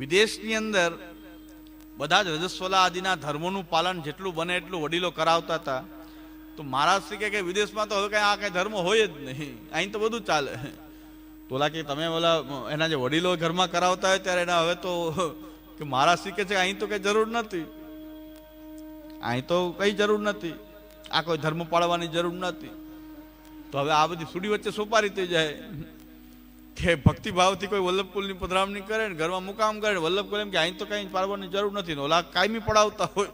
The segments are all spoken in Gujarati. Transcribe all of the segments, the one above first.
વિદેશની અંદર બધા જ રજસ્વલા આદિના ધર્મોનું પાલન જેટલું બને એટલું વડીલો કરાવતા હતા. તો મહારાજ શ્રી કે વિદેશમાં તો હવે કઈ આ કઈ ધર્મ હોય જ નહીં. અહીં તો બધું ચાલે. તોલા કે તમે ઓલા એના જે વડીલો ઘરમાં કરાવતા હોય ત્યારે એના હવે તો કે શ્રી કહે છે અહીં તો કઈ જરૂર નથી. અહીં તો કઈ જરૂર નથી. આ કોઈ ધર્મ પાળવાની જરૂર નથી. તો હવે આ બધી સુડી વચ્ચે સોપારી થઈ જાય. કે ભક્તિભાવથી કોઈ વલ્લભકુલની પધરામણી કરે ને ઘરમાં મુકામ કરે ને વલ્લભકુલ એમ કે અહીં તો કઈ પાડવાની જરૂર નથી. ને ઓલા કાયમી પડાવતા હોય.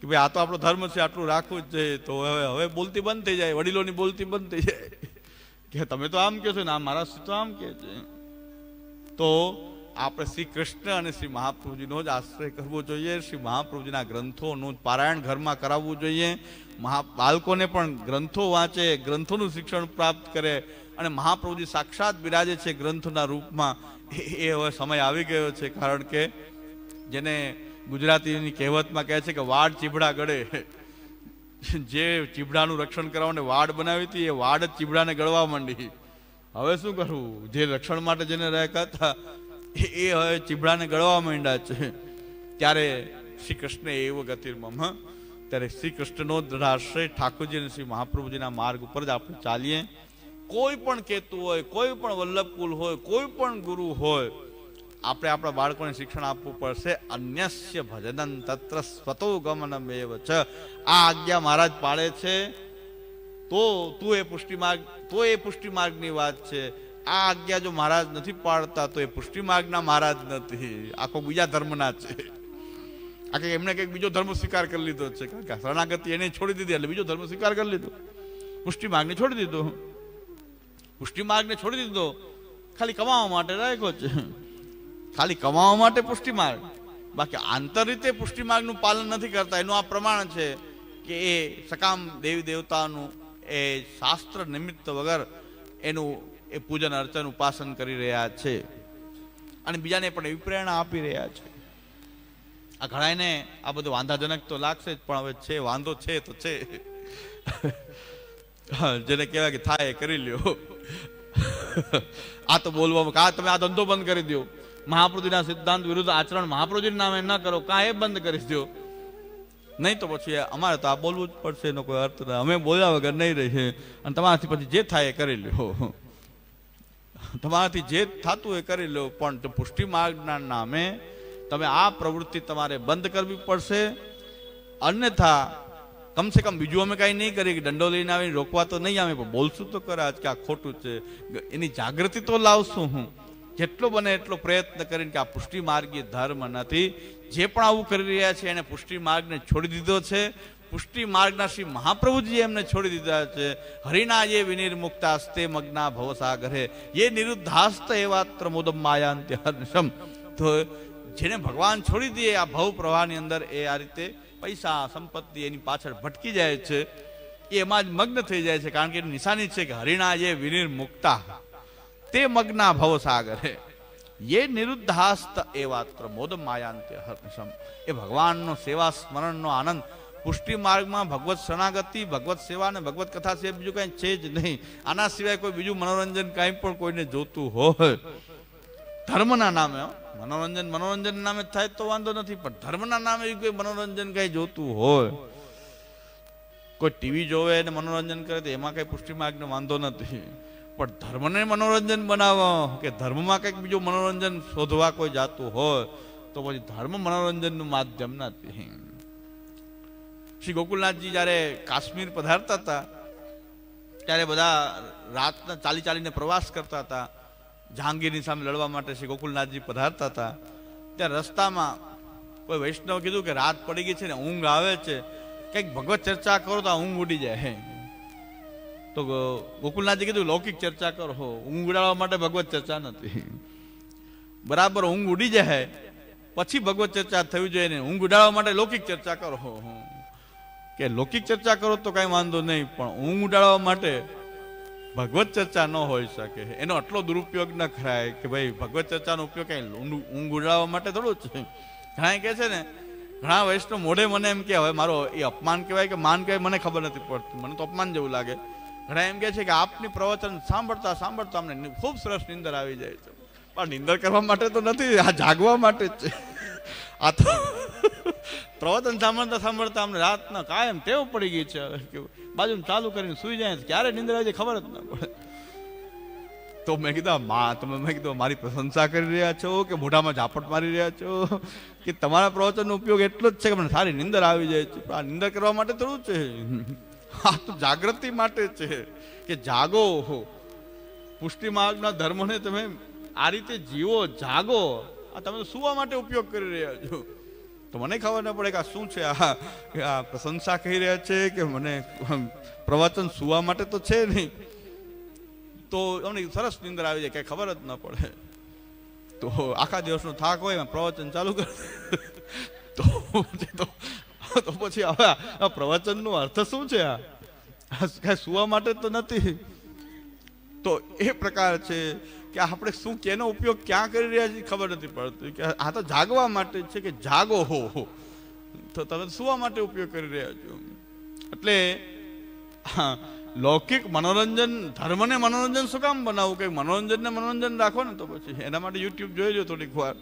કે ભાઈ આ તો આપણો ધર્મ છે, આટલું રાખવું જ છે તો હવે હવે બોલતી બંધ થઈ જાય, વડીલોની બોલતી બંધ થઈ જાય. કે તમે તો આમ કહો છો ને, આ મારા તો આમ કહે છે? તો આપણે શ્રી કૃષ્ણ અને શ્રી મહાપ્રભુજીનો જ આશ્રય કરવો જોઈએ. શ્રી મહાપ્રભુજીના ગ્રંથોનું પારાયણ ઘરમાં કરાવવું જોઈએ. મહા બાળકોને પણ ગ્રંથો વાંચે, ગ્રંથોનું શિક્ષણ પ્રાપ્ત કરે અને મહાપ્રભુજી સાક્ષાત બિરાજે છે ગ્રંથના રૂપમાં. એ હવે સમય આવી ગયો છે કારણ કે જેને ગુજરાતીની કહેવતમાં કહે છે કે વાડ ચીભડા ગળે. જે ચીભડાનું રક્ષણ કરવાને વાડ બનાવી હતી, એ વાડ જ ચીભડાને ગળવા માંડી. હવે શું કરવું? જે રક્ષણ માટે જેને રહેતા હતા એ હવે ચીબડાને ગળવા માંડ્યા છે. ત્યારે શ્રી કૃષ્ણ એવો ગતિર્મમ ત્યારે શ્રી કૃષ્ણનો દ્રઢાશ્રય ઠાકોરજી અને શ્રી મહાપ્રભુજીના માર્ગ ઉપર જ આપણે ચાલીએ. કોઈ પણ કેતુ હોય, કોઈ પણ વલ્લભકુલ હોય, કોઈ પણ ગુરુ હોય, આપણે આપણા બાળકોને શિક્ષણ આપવું પડશે. અન્યસ્ય ભજનન તત્ર સ્વતો ગમનમ એવ ચ. આ આજ્ઞા મહારાજ પાડે છે. તો તું એ પુષ્ટિ માર્ગ તો એ પુષ્ટિ માર્ગની વાત છે. આ આજ્ઞા જો મહારાજ નથી પાડતા, તો એ પુષ્ટિ માર્ગના મહારાજ નથી. આખો બીજા ધર્મના છે. આ કે એમણે કંઈક બીજો ધર્મ સ્વીકાર કરી લીધો છે. કારણ કે શરણાગતિ એને છોડી દીધી, એટલે બીજો ધર્મ સ્વીકાર કરી લીધો. પુષ્ટિ માર્ગને છોડી દીધો. પુષ્ટિ માર્ગને છોડી દીધો. ખાલી કમાવા માટે રાખ્યો છે. ખાલી કમાવા માટે પુષ્ટિ માર્ગ બાકી આંતર રીતે પુષ્ટિ માર્ગનું પાલન નથી કરતા. એનું આ પ્રમાણ છે કે એ સકામ દેવી દેવતાનું એ શાસ્ત્ર નિમિત્ત વગર એનું એ પૂજન અર્ચન ઉપાસન કરી રહ્યા છે. અને બીજાને પણ એવી પ્રેરણા આપી રહ્યા છે. આ ઘણાને આ બધું વાંધાજનક તો લાગશે જ, પણ હવે છે, વાંધો છે તો છે. જેને કહેવાય કે થાય કરી લ્યો. આ તો બોલવામાં, કા તમે આ ધંધો બંધ કરી દો મહાપ્રભુજીના સિદ્ધાંત વિરુદ્ધ આચરણ મહાપ્રભુજીના નામે ન કરો કા એ બંધ કરી દો નહીં તો પછી અમારે તો આ બોલવું જ પડશે, એનો કોઈ અર્થ અમે બોલ્યા વગર નહીં રહીએ. અને તમારાથી પછી જે થાય એ કરી લ્યો. તમારાથી જે થતું એ કરી લો, પણ પુષ્ટિ માર્ગના નામે તમે આ પ્રવૃત્તિ તમારે બંધ કરવી પડશે. અન્યથા, કમસે કમ બીજું અમે કાંઈ નહીં કરીએ કે દંડો લઈને આવીને રોકવા તો નહીં આવે, પણ બોલશું તો કરે કે આ ખોટું છે. એની જાગૃતિ તો લાવશું હું. જેટલો બને એટલો પ્રયત્ન કરીને કે આ પુષ્ટિ માર્ગીય ધર્મ નથી. જે પણ આવું કરી રહ્યા છે, એને પુષ્ટિ માર્ગને છોડી દીધો છે. પુષ્ટિ માર્ગના શ્રી મહાપ્રભુજી એમને છોડી દીધા છે. હરિના યે વિનિર્મુક્તાસ્તે મગ્ના ભવસાગરે. યે નિરુદ્ધાસ્ત એવાત્ર મોદમ માયાંત્ય હર્ષમ તો જેને ભગવાન છોડી દે આ ભવ પ્રવાહની અંદર એ આ રીતે પૈસા, સંપત્તિ એની પાછળ ભટકી જાય છે. એ એમાં જ મગ્ન થઈ જાય છે. કારણ કે નિશાની છે કે હરિણા જે વિનિર્મુક્તા તે મગ્ના ભવસાગરે. યે નિરુદ્ધાસ્ત એવાત્ર મોદ માયાંત્ય હર્ષમ એ ભગવાનનો સેવા સ્મરણનો આનંદ પુષ્ટિ માર્ગમાં ભગવત શરણાગતિ ભગવત સેવા અને ભગવત કથા સિવાય બીજું કાંઈ છે જ નહીં. આના સિવાય કોઈ બીજું મનોરંજન કાંઈ પણ કોઈને જોતું હોય. ધર્મના નામે મનોરંજન મનોરંજન નામે થાય તો વાંધો નથી, પણ ધર્મના નામે કોઈ મનોરંજન કાંઈ જોતું હોય. કોઈ ટીવી જોવે અને મનોરંજન કરે તો એમાં કઈ પુષ્ટિ માર્ગનો વાંધો નથી. પણ ધર્મને મનોરંજન બનાવો, કે ધર્મમાં કંઈક બીજું મનોરંજન શોધવા કોઈ જાતું હોય, તો પછી ધર્મ મનોરંજનનું માધ્યમ નથી. શ્રી ગોકુલનાથજી જ્યારે કાશ્મીર પધારતા હતા, ત્યારે બધા રાતના ચાલી ચાલીને પ્રવાસ કરતા હતા, જહાંગીરની સામે લડવા માટે શ્રી ગોકુલનાથજી પધારતા હતા, ત્યાં રસ્તામાં કોઈ વૈષ્ણવ કીધું કે રાત પડી ગઈ છે ને ઊંઘ આવે છે, કંઈક ભગવત ચર્ચા કરો તો ઊંઘ ઉડી જાય તો ગો- ગોકુલનાથજી કીધું, લૌકિક ચર્ચા કરો. ઊંઘ ઉડાડવા માટે ભગવત ચર્ચા નથી. બરાબર, ઊંઘ ઉડી જાય પછી ભગવત ચર્ચા થવી જોઈએ ને, ઊંઘ ઉડાડવા માટે લૌકિક ચર્ચા કરો. કે લૌકિક ચર્ચા કરો તો કાંઈ વાંધો નહીં, પણ ઊંઘ ઉડાડવા માટે ભગવત ચર્ચા ન હોઈ શકે. એનો આટલો દુરુપયોગ ન કરાય કે ભાઈ, ભગવત ચર્ચાનો ઉપયોગ કઈ ઊંઘ ઉડાડવા માટે થોડું છે. ઘણા કહે છે ને, ઘણા વૈષ્ણવ મોઢે મને એમ કે, હવે મારો એ અપમાન કહેવાય કે માન કહેવાય, મને ખબર નથી પડતી. મને તો અપમાન જેવું લાગે. ઘણા એમ કહે છે કે, આપની પ્રવચન સાંભળતા સાંભળતા અમને ખૂબ સરસ નિંદર આવી જાય છે. પણ નિંદર કરવા માટે તો નથી, આ જાગવા માટે જ છે. આ તો પ્રવચન સાંભળતા સાંભળતા અમને રાતના કાયમ ટેવ પડી ગઈ છે. હવે કે ચાલુ કરીને સુઈ જાય ક્યારે નિંદ્રા આવી ખબર જ ના પડે. તો મેં કીધું માં, તમે મેં કીધું, મારી પ્રશંસા કરી રહ્યા છો કે મોઢામાં ઝાપટ મારી રહ્યા છો? કે તમારા પ્રવચનનો ઉપયોગ એટલો જ છે કે મને સારી નિંદર આવી જાય છે? આ નિંદર કરવા માટે થોડું છે? આ તો જાગૃતિ માટે છે કે જાગો પુષ્ટિ માર્ગના ધર્મને તમે આ રીતે જીવો, જાગો. આ તમે સુવા માટે ઉપયોગ કરી રહ્યા છો. તો મને ખબર ન પડે કે આ શું છે? આ આ પ્રશંસા કહી રહ્યા છે કે મને પ્રવચન સુવા માટે તો છે નહીં. તો અમને સરસ નિંદર આવી જાય કે ખબર જ ન પડે. તો આખા દિવસનો થાક હોય એમાં પ્રવચન ચાલુ કરે. તો તો પછી હવે આ પ્રવચનનો અર્થ શું છે આ? સુવા માટે તો નથી. તો એ પ્રકાર છે કે આપણે શું કેનો ઉપયોગ ક્યાં કરી રહ્યા છીએ ખબર નથી પડતી કે આ તો જાગવા માટે છે કે જાગો હો તો તમે સુવા માટે ઉપયોગ કરી રહ્યા છો. એટલે હા, લૌકિક મનોરંજન ધર્મને મનોરંજન શું કામ બનાવવું? કે મનોરંજનને મનોરંજન રાખો ને તો પછી. એના માટે યુટ્યુબ જોઈ લો થોડીક વાર.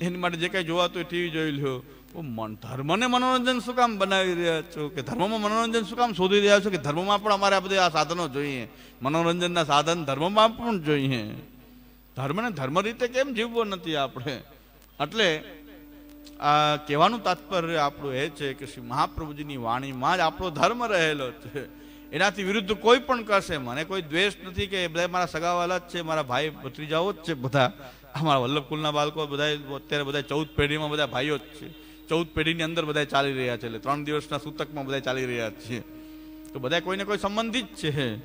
એની માટે જે કાંઈ જોવાતું હોય ટીવી જોઈ લો મન ધર્મને મનોરંજન શું કામ બનાવી રહ્યા છો? કે ધર્મમાં મનોરંજન શું કામ શોધી રહ્યા છો? કે ધર્મમાં પણ અમારે આ બધા આ સાધનો જોઈએ. મનોરંજનના સાધન ધર્મમાં પણ જોઈએ. ધર્મને ધર્મ રીતે કેમ જીવવો નથી આપણે? એટલે આ કહેવાનું તાત્પર્ય આપણું એ છે કે શ્રી મહાપ્રભુજીની વાણીમાં જ આપણો ધર્મ રહેલો છે. એનાથી વિરુદ્ધ કોઈ પણ કરશે મને કોઈ દ્વેષ નથી કે બધા મારા સગાવાલા જ છે, મારા ભાઈ ભત્રીજાઓ જ છે બધા. અમારા વલ્લભકુલના બાળકો બધા, અત્યારે બધા ચૌદ પેઢીમાં બધા ભાઈઓ જ છે. ચૌદ પેઢીની અંદર બધા ચાલી રહ્યા છે, એટલે ત્રણ દિવસના સૂતકમાં બધા ચાલી રહ્યા છે. તો બધા કોઈને કોઈ સંબંધિત છે.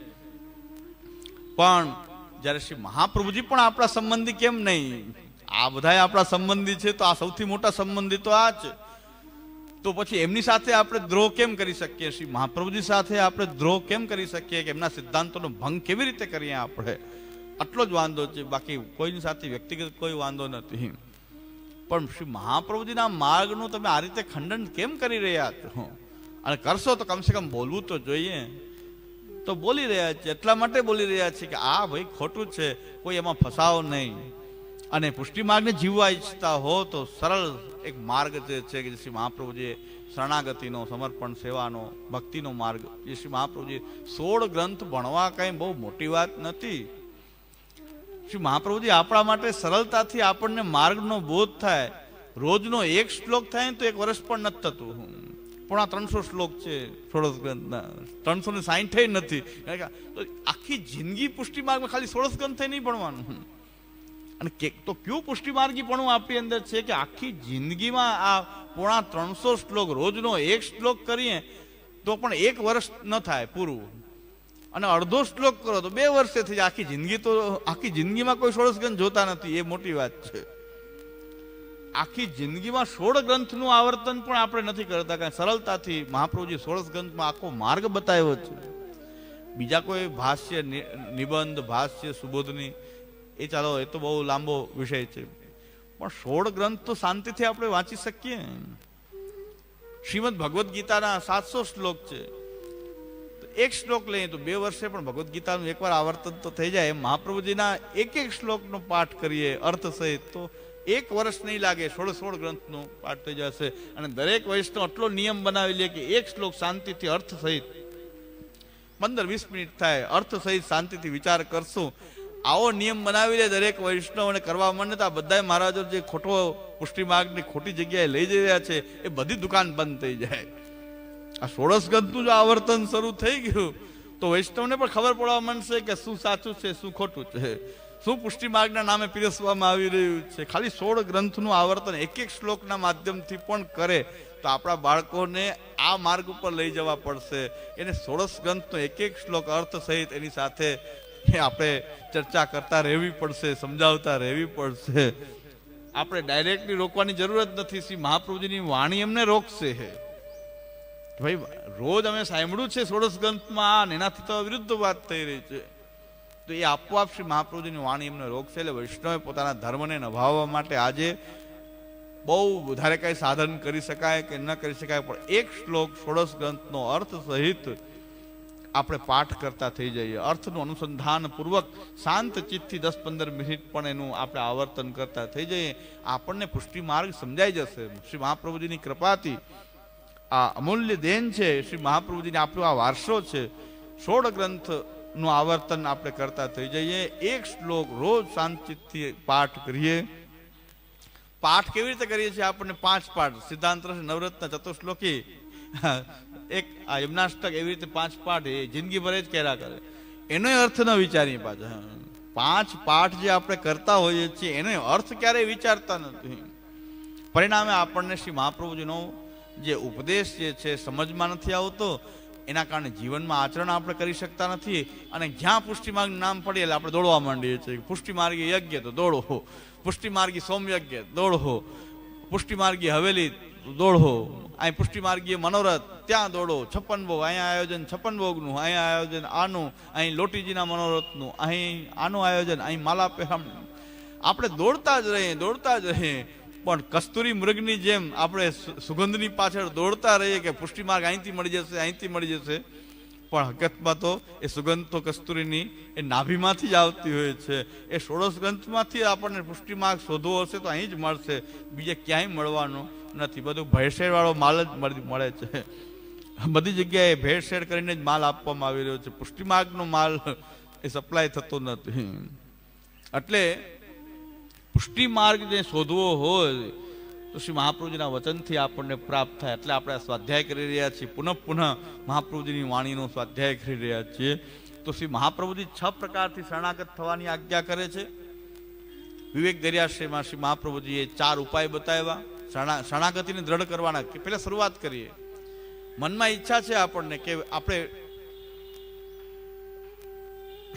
પણ જ્યારે શ્રી મહાપ્રભુજી પણ આપણા સંબંધી કેમ નહીં? આ બધા આપણા સંબંધી છે, તો આ સૌથી મોટા સંબંધી તો આ જ. તો પછી એમની સાથે આપણે દ્રોહ કેમ કરી શકીએ? શ્રી મહાપ્રભુજી સાથે આપણે દ્રોહ કેમ કરી શકીએ કે એમના સિદ્ધાંતોનો ભંગ કેવી રીતે કરીએ આપણે? આટલો જ વાંધો છે, બાકી કોઈની સાથે વ્યક્તિગત કોઈ વાંધો નથી. પણ શ્રી મહાપ્રભુજીના માર્ગનું તમે આ રીતે ખંડન કેમ કરી રહ્યા છો? અને કરશો તો કમસે કમ બોલવું તો જોઈએ. તો બોલી રહ્યા છે, એટલા માટે બોલી રહ્યા છે કે આ ભાઈ ખોટું છે, કોઈ એમાં ફસાવો નહીં. અને પુષ્ટિ માર્ગને જીવવા ઈચ્છતા હો તો સરળ એક માર્ગ જે છે કે શ્રી મહાપ્રભુજીએ શરણાગતિનો, સમર્પણ સેવાનો, ભક્તિનો માર્ગ. જે શ્રી મહાપ્રભુજી સોળ ગ્રંથ ભણવા કંઈ બહુ મોટી વાત નથી. શ્રી મહાપ્રભુજી આપણા માટે સરળતાથી આપણને માર્ગનો બોધ થાય. રોજનો એક શ્લોક થાય તો એક વર્ષ પણ નથી થતું. પોણા ત્રણસો શ્લોક છે. સોળસ ગ્રંથના ત્રણસો ને સાહીઠ નથી. તો આખી જિંદગી પુષ્ટિ માર્ગમાં ખાલી સોળસ ગ્રંથ નહીં ભણવાનું. અને કે તો કયું પુષ્ટિ માર્ગી પણ આપણી અંદર છે કે આખી જિંદગીમાં આ પોણા ત્રણસો શ્લોક, રોજનો એક શ્લોક કરીએ, તો પણ એક વર્ષ ન થાય પૂરું. અને અડધો શ્લોક કરો તો બે વર્ષે થઈ જાય આખી જિંદગી તો આખી જિંદગીમાં કોઈ સોળસ ગ્રંથ જોતા નથી. એ મોટી વાત છે. આખી જિંદગીમાં સોળ ગ્રંથનું આવર્તન પણ આપણે નથી કરતા, કારણ સરળતાથી મહાપ્રભુજી સોળસ ગ્રંથમાં આખો માર્ગ બતાવ્યો છે. બીજા કોઈ ભાષ્ય નિબંધ, ભાષ્ય સુબોધની, એ ચાલો, એ તો બહુ લાંબો વિષય છે. પણ સોળ ગ્રંથ તો શાંતિથી આપણે વાંચી શકીએ. શ્રીમદ ભગવદ્ ગીતાના સાતસો શ્લોક છે. એક શ્લોક લઈએ તો બે વર્ષે પણ ભગવદ્ ગીતાનું એકવાર આવર્તન તો થઈ જાય. મહાપ્રભુજીના એક એક શ્લોકનો પાઠ કરીએ અર્થ સહિત તો એક વર્ષ નહીં લાગે, સોળ સોળ ગ્રંથનો પાઠ થઈ જશે. અને દરેક વયસનો આટલો નિયમ બનાવી લે કે એક શ્લોક શાંતિથી અર્થ સહિત, પંદર વીસ મિનિટ થાય, અર્થ સહિત શાંતિથી વિચાર કરશું. આવો નિયમ બનાવી લે દરેક વૈષ્ણવને કરવા માંડે તો આ બધા મહારાજો જે ખોટો પુષ્ટિ માર્ગની ખોટી જગ્યાએ લઈ જઈ રહ્યા છે, એ બધી દુકાન બંધ થઈ જાય. આ સોળસ ગ્રંથનું જો આવર્તન શરૂ થઈ ગયું, તો વૈષ્ણવને પણ ખબર પડવા માંડશે કે શું સાચું છે, શું ખોટું છે. શું પુષ્ટિ માર્ગના નામે પીરસવામાં આવી રહ્યું છે. ખાલી સોળ ગ્રંથનું આવર્તન એક એક શ્લોકના માધ્યમથી પણ કરે તો આપણા બાળકોને આ માર્ગ ઉપર લઈ જવા પડશે. એને સોળસ ગ્રંથનો એક એક શ્લોક અર્થ સહિત એની સાથે આપણે ચર્ચા કરતા રહેવી પડશે, સમજાવતા રહેવી પડશે. આપણે ડાયરેક્ટલી રોકવાની જરૂર જ નથી. શ્રી મહાપ્રભુજીની વાણી એમને રોકશે ભાઈ, રોજ અમે સાંભળ્યું છે સોળસ ગ્રંથમાં એનાથી તો વિરુદ્ધ વાત થઈ રહી છે. તો એ આપોઆપ શ્રી મહાપ્રભુજીની વાણી એમને રોકશે. એટલે વૈષ્ણવે પોતાના ધર્મને નભાવવા માટે આજે બહુ વધારે કાંઈ સાધન કરી શકાય કે ન કરી શકાય, પણ એક શ્લોક સોળસ ગ્રંથનો અર્થ સહિત આપણે પાઠ કરતા થઈ જઈએ. અર્થનું અનુસંધાન પૂર્વક શાંત ચિત્તથી દસ પંદર મિનિટ પણ એનું આપણે આવર્તન કરતા થઈ જઈએ. આપણને પુષ્ટિ માર્ગ સમજાઈ જશે. શ્રી મહાપ્રભુજીની કૃપાથી આ અમૂલ્ય દેન છે. શ્રી મહાપ્રભુજીને આપણો આ વારસો છે. સોળ ગ્રંથનું આવર્તન આપણે કરતા થઈ જઈએ. એક શ્લોક રોજ શાંતિથી પાઠ કરીએ. પાઠ કેવી રીતે કરીએ છીએ? આપણને પાંચ પાઠ. સિદ્ધાંત નવરત્ન, ચતુશ્લોકી. એક આ યમનાષ્ટક એવી રીતે પાંચ પાઠ, એ જિંદગી ભરે જ કર્યા કરે. એનો અર્થ ન વિચારીએ પાછા. પાંચ પાઠ જે આપણે કરતા હોઈએ છીએ, એનો અર્થ ક્યારેય વિચારતા નથી. પરિણામે આપણને શ્રી મહાપ્રભુજીનો જે ઉપદેશ જે છે, સમજમાં નથી આવતો. એના કારણે જીવનમાં આચરણ આપણે કરી શકતા નથી અને જ્યાં પુષ્ટિમાર્ગ નામ પડીએ એટલે આપણે દોડવા માંડીએ છીએ. પુષ્ટિમાર્ગી યજ્ઞ તો દોડો. પુષ્ટિમાર્ગી સોમયજ્ઞ દોડો. પુષ્ટિમાર્ગી હવેલી દોડો. અહીં પુષ્ટિમાર્ગીય મનોરથ, ત્યાં દોડો. છપ્પન ભોગ અહીંયા આયોજન છપ્પન ભોગનું અહીંયા આયોજન આનું, અહીં લોટીજીના મનોરથનું, અહીં આનું આયોજન, અહીં માલા પહેરામણું આપણે દોડતા જ રહીએ, દોડતા જ રહીએ. પણ કસ્તુરી મૃગની જેમ આપણે સુગંધની પાછળ દોડતા રહીએ કે પુષ્ટિમાર્ગ અહીંથી મળી જશે, અહીંથી મળી જશે. પણ હકીકતમાં તો એ સુગંધ તો કસ્તુરીની એ નાભીમાંથી જ આવતી હોય છે. એ ષોડશ ગ્રંથમાંથી આપણને પુષ્ટિમાર્ગ શોધવો હશે તો અહીં જ મળશે. બીજે ક્યાંય મળવાનો નથી. બધું ભેળસેળવાળો માલ જ મળી- છે. બધી જગ્યાએ ભેળસેળ કરીને જ માલ આપવામાં આવી રહ્યો છે. પુષ્ટિમાર્ગનો માલ એ સપ્લાય થતો નથી. એટલે પુષ્ટિ માર્ગ જે શોધવો હોય, તો શ્રી મહાપ્રભુજીના વચનથી આપણને પ્રાપ્ત થાય. એટલે આપણે સ્વાધ્યાય કરી રહ્યા છીએ. પુનઃ પુનઃ મહાપ્રભુજીની વાણીનો સ્વાધ્યાય કરી રહ્યા છીએ. તો શ્રી મહાપ્રભુજી છ પ્રકારથી શરણાગત થવાની આજ્ઞા કરે છે. વિવેક દરિયાશ્રયમાં શ્રી મહાપ્રભુજીએ ચાર ઉપાય બતાવ્યા. શરણા, શરણાગતિને દ્રઢ કરવાના. પહેલા શરૂઆત કરીએ. મનમાં ઈચ્છા છે આપણને કે આપણે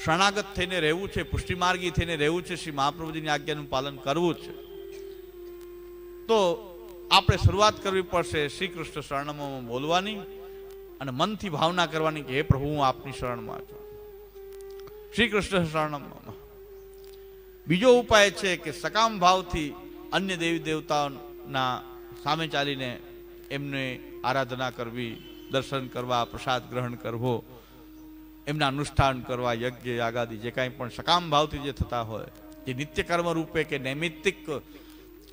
શરણાગત થઈને રહેવું છે, પુષ્ટિમાર્ગી થઈને રહેવું છે, શ્રી મહાપ્રભુજીની આજ્ઞાનું પાલન કરવું છે. તો આપણે શરૂઆત કરવી પડશે શ્રી કૃષ્ણ શરણમાં બોલવાની અને મનથી ભાવના કરવાની કે, હે પ્રભુ, હું આપની શરણમાં છું. શ્રી કૃષ્ણ શરણમાં. બીજો ઉપાય છે કે સકામ ભાવથી અન્ય દેવી દેવતાઓના સામે ચાલીને એમને આરાધના કરવી, દર્શન કરવા, પ્રસાદ ગ્રહણ કરવો એમના અનુષ્ઠાન કરવા યજ્ઞ, યાગાદી, જે કાંઈ પણ સકામ ભાવથી જે થતા હોય, જે નિત્ય કર્મ રૂપે કે નૈમિત્તિક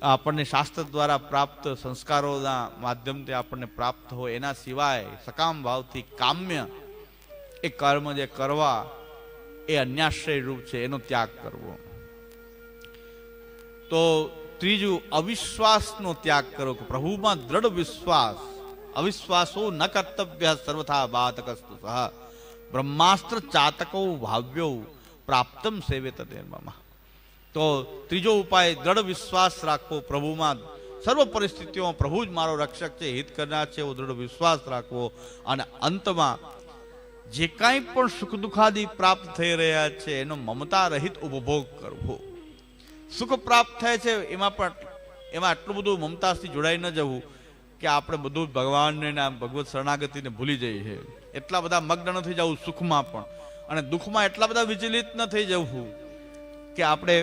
આપણને શાસ્ત્ર દ્વારા પ્રાપ્ત સંસ્કારોના માધ્યમથી આપણને પ્રાપ્ત હોય, એના સિવાય સકામ ભાવથી કામ્ય એ કર્મ જે કરવા એ અન્યાશ્રય રૂપ છે, એનો ત્યાગ કરવો. તો ત્રીજું, અવિશ્વાસનો ત્યાગ કરો કે પ્રભુમાં દ્રઢ વિશ્વાસ, અવિશ્વાસો ન કર્તવ્ય સર્વથા બાતકસ્તુ સહ. બ્રહ્માસ્ત્ર ચાતકો ભાવ્યો પ્રાપ્તમ સેવે નિર્મમ તો ત્રીજો ઉપાય, દ્રઢ વિશ્વાસ રાખવો પ્રભુમાં. સર્વ પરિસ્થિતિઓમાં પ્રભુ જ મારો રક્ષક છે, હિત કરનાર છે, એવો દ્રઢ વિશ્વાસ રાખવો. અને અંતમાં, જે કાંઈ પણ સુખ દુઃખાદી પ્રાપ્ત થઈ રહ્યા છે, એનો મમતા રહિત ઉપભોગ કરવો. સુખ પ્રાપ્ત થાય છે, એમાં પણ, એમાં આટલું બધું મમતાથી જોડાઈ ન જવું. કે આપણે બધું ભગવાનને ભગવત શરણાગતિને ભૂલી જઈએ છીએ. એટલા બધા મગ્ન થઈ જવું સુખમાં પણ. અને દુઃખમાં એટલા બધા વિચલિત ન થઈ જવું કે આપણે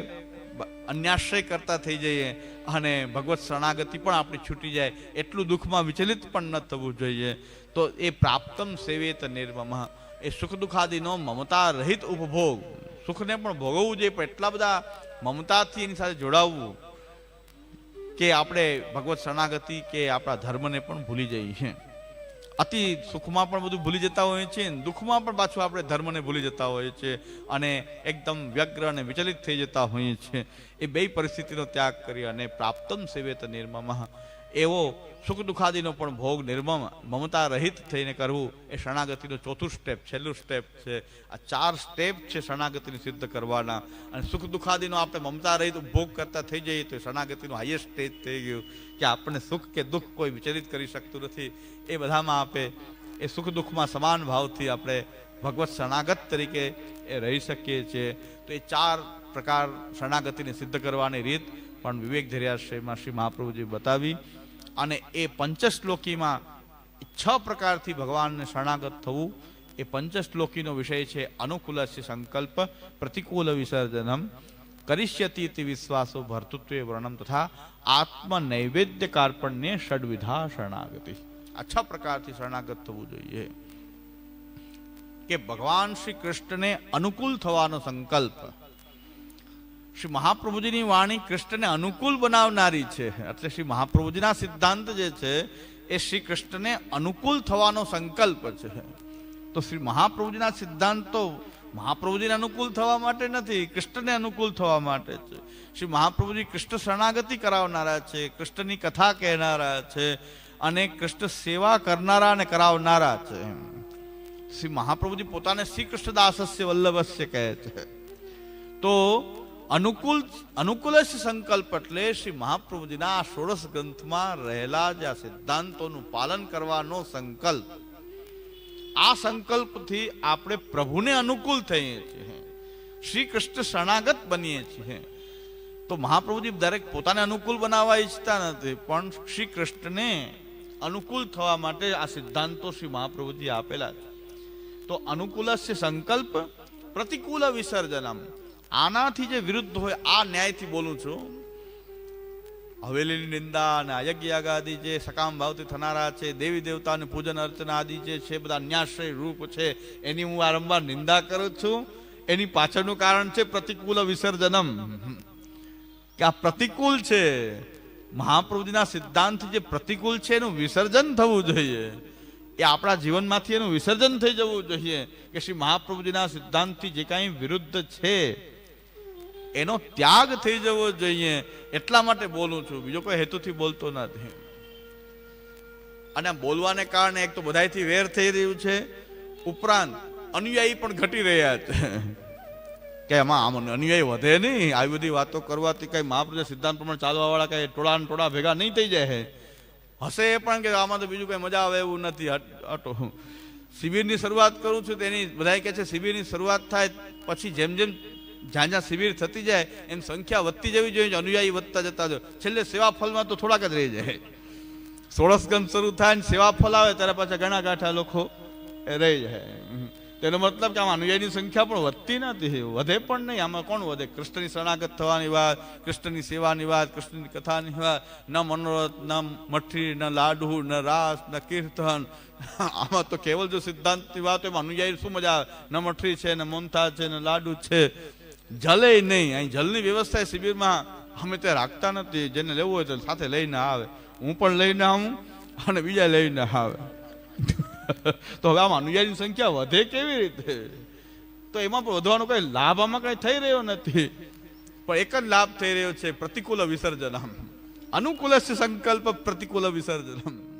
અન્યાશ્રય કરતા થઈ જઈએ અને ભગવત શરણાગતિ પણ આપણી છૂટી જાય. એટલું દુઃખમાં વિચલિત પણ ન થવું જોઈએ. તો એ પ્રાપ્તમ સેવેત નિર્મમ. એ સુખ દુઃખાદિનો મમતા રહિત ઉપભોગ. સુખને પણ ભોગવવું જોઈએ, પણ એટલા બધા મમતાથી એની સાથે જોડાવવું. કે આપણે ભગવત શરણાગતિ કે આપણા ધર્મને પણ ભૂલી જઈએ. છીએ અતિ સુખમાં પણ બધું ભૂલી જતા હોઈએ છીએ, દુઃખમાં પણ પાછું આપણે ધર્મને ભૂલી જતા હોઈએ છીએ અને એકદમ વ્યગ્ર અને વિચલિત થઈ જતા હોઈએ છીએ. એ બે પરિસ્થિતિનો ત્યાગ કરી અને પ્રાપ્તમ સેવેત નિર્મમ. એવો સુખ દુઃખાદીનો પણ ભોગ નિર્મમ મમતા રહિત થઈને કરવું એ શરણાગતિનું ચોથું સ્ટેપ છેલ્લું સ્ટેપ છે. આ ચાર સ્ટેપ છે શરણાગતિને સિદ્ધ કરવાના. અને સુખ દુઃખાદીનો આપણે મમતા રહિત ભોગ કરતા થઈ જઈએ તો શરણાગતિનું હાઈએસ્ટ સ્ટેજ થઈ ગયું કે આપણને સુખ કે દુઃખ કોઈ વિચલિત કરી શકતું નથી. એ બધામાં આપે, એ સુખ દુઃખમાં સમાન ભાવથી આપણે ભગવત શરણાગત તરીકે એ રહી શકીએ છીએ. તો એ ચાર પ્રકાર શરણાગતિને સિદ્ધ કરવાની રીત પણ વિવેક ધૈર્યાશ્રયમાં શ્રી મહાપ્રભુજી બતાવી. અને એ પંચશ્લોકીમાં છ પ્રકારથી ભગવાનને શરણાગત થવું, એ પંચશ્લોકીનો વિષય છે અનુકૂલસ્ય સંકલ્પ, પ્રતિકૂલ વિસર્જનમ, કરિષ્યતિ વિશ્વાસો ભર્તૃત્વે વર્ણમ તથા આત્મ નૈવેદ્ય કાર્પણ્ય ષડવિધા શરણાગતિ. આ છ પ્રકારથી શરણાગત થવું જોઈએ. કે ભગવાન શ્રી કૃષ્ણને અનુકૂળ થવાનો સંકલ્પ શ્રી મહાપ્રભુજીની વાણી કૃષ્ણને અનુકૂળ બનાવનારી છે. એટલે શ્રી મહાપ્રભુજીના સિદ્ધાંત જે છે, એ શ્રી કૃષ્ણને અનુકૂળ થવાનો સંકલ્પ છે. તો શ્રી મહાપ્રભુજીના સિદ્ધાંતો મહાપ્રભુજીને અનુકૂળ થવા માટે નથી, કૃષ્ણને અનુકૂળ થવા માટે છે. શ્રી મહાપ્રભુજી કૃષ્ણ શરણાગતિ કરાવનારા છે, કૃષ્ણની કથા કહેનારા છે અને કૃષ્ણ સેવા કરનારા અને કરાવનારા છે. શ્રી મહાપ્રભુજી પોતાને શ્રી કૃષ્ણદાસસ્ય વલ્લભસ્ય કહે છે. તો અનુકૂળ અનુકૂળ સંકલ્પ એટલે શ્રી મહાપ્રભુજીના આ ષોડશ ગ્રંથમાં રહેલા જે આ સિદ્ધાંતોનું પાલન કરવાનો સંકલ્પ. આ સંકલ્પથી આપણે પ્રભુને અનુકૂળ થઈએ છીએ. શ્રી કૃષ્ણ શરણાગત બનીએ છીએ. તો મહાપ્રભુજી દરેક પોતાને અનુકૂળ બનાવવા ઈચ્છતા નથી, પણ શ્રી કૃષ્ણને અનુકૂળ થવા માટે આ સિદ્ધાંતો શ્રી મહાપ્રભુજી આપેલા છે. તો અનુકૂલસ્ય સંકલ્પ, પ્રતિકૂલ વિસર્જનમ આનાથી જે વિરુદ્ધ હોય, આ ન્યાયથી બોલું છું. હવેલીની નિંદા અને અયજ્ઞયાગ આદિ જે સકામ ભાવથી થનારા છે, દેવી દેવતાની પૂજન અર્ચના આદિ જે છે, બધા ન્યાશ્રય રૂપ છે, એની હું વારંવાર નિંદા કરું છું. એની પાછળનું કારણ છે પ્રતિકૂલ વિસર્જનમ. કે આ પ્રતિકૂળ છે. મહાપ્રભુજીના સિદ્ધાંત જે પ્રતિકૂળ છે એનું વિસર્જન થવું જોઈએ. એ આપણા જીવનમાંથી એનું વિસર્જન થઈ જવું જોઈએ. કે શ્રી મહાપ્રભુજીના સિદ્ધાંતથી જે કાંઈ વિરુદ્ધ છે એનો ત્યાગ થઈ જવો જોઈએ. એટલા માટે બોલું છું. બીજો કોઈ હેતુથી બોલતો નથી અને બોલવાને કારણે એક તો બધાયથી વેર થઈ રહ્યું છે. ઉપરાંત અનુયાયી પણ ઘટી રહ્યા છે. કે એમાં આમ અનુયાયી વધે નહીં. આવી બધી વાતો કરવાથી કઈ મહાપ્રભુ સિદ્ધાંત પ્રમાણે ચાલવાવાળા કઈ ટોળા ટોળા ભેગા નહીં થઈ જાય. હશે એ પણ કે આમાં તો બીજું કઈ મજા આવે એવું નથી. હટો શિબિરની શરૂઆત કરું છું તેની બધા કહે છે શિબિરની શરૂઆત થાય પછી જેમ જેમ જ્યાં જ્યાં શિબિર થતી જાય, એમ સંખ્યા વધતી જવી જોઈએ અનુયાયી વધતા જતા જાય છેલ્લે સેવા ફલમાં તો થોડાક જ રહી જાય. સોળસ ગંધ શરૂ થાય ને સેવા ફલ આવે, ત્યારે પાછા ઘણા ગાંઠા લોકો રહી જાય. તેનો મતલબ કે આમાં અનુયાયીની સંખ્યા પણ વધતી નથી વધે પણ નહીં. આમાં કોણ વધે? કૃષ્ણની શરણાગત થવાની વાત, કૃષ્ણની સેવાની વાત, કૃષ્ણની કથાની વાત. ન મનોરથ, ન મઠી, ન લાડુ, ન રાસ, ન કીર્તન. આમાં તો કેવલ જો સિદ્ધાંતની વાત એમાં અનુયાયી શું મજા આવે? ન મઠ્ઠી છે, ન મમતા છે, ને લાડુ છે. જલે નહીં. અહીં જલની વ્યવસ્થા શિબિરમાં અમે તે રાખતા નથી. જેને લેવું હોય તો સાથે લઈને આવે. હું પણ લઈને આવું અને બીજા લઈને આવે. તો હવે આમાં અનુયાયીની સંખ્યા વધે કેવી રીતે? તો એમાં પણ વધવાનો કઈ લાભ આમાં કઈ થઈ રહ્યો નથી. પણ એક જ લાભ થઈ રહ્યો છે, પ્રતિકૂળ વિસર્જનમ અનુકૂળ સંકલ્પ પ્રતિકૂળ વિસર્જનમ